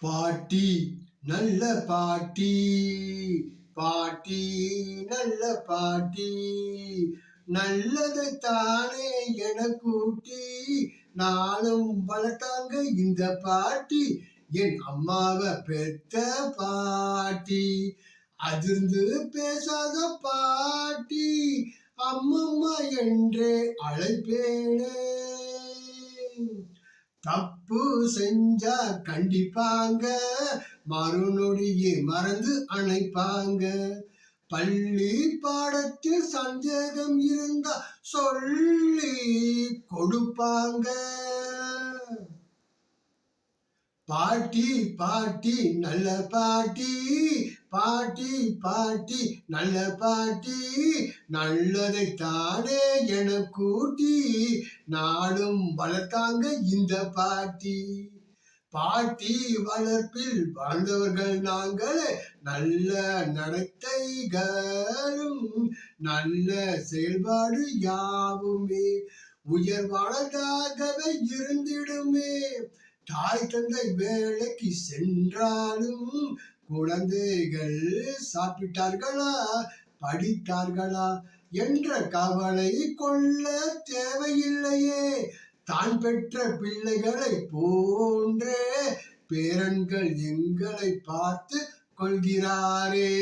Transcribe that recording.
பாட்டி நல்ல பாட்டி. பாட்டி நல்ல பாட்டி. நல்லது தானே என கூட்டி நானும் வளர்த்தாங்க இந்த பாட்டி. என் அம்மாவை பெத்த பாட்டி. அதிர்ந்து பேசாத பாட்டி. அம்மம்மா என்றே அழைப்பேனே. தப்பு செஞ்சா கண்டிப்பாங்க. மறுநொடியே மறந்து அணைப்பாங்க. பள்ளி பாடத்தில் சந்தேகம் இருந்தா சொல்லி கொடுப்பாங்க. பாட்டி பாட்டி நல்ல பாட்டி பாட்டி பாட்டி நல்ல பாட்டி நல்லதை தானே என கூட்டி நாளும் வளர்த்தாங்க இந்த பாட்டி. பாட்டி வளர்ப்பில் வாழ்ந்தவர்கள் நாங்கள் நல்ல நடத்தைகளும் நல்ல செயல்பாடு யாவுமே. உயர்வானதாகவே இருந்திடுமே. தாய் தந்தை வேலைக்கு சென்றாலும் குழந்தைகள் சாப்பிட்டார்களா? படித்தார்களா? என்ற கவலை கொள்ள தேவையில்லையே. தான் பெற்ற பிள்ளைகளை போன்றே பேரன்கள் எங்களை பார்த்து கொள்கிறாரே.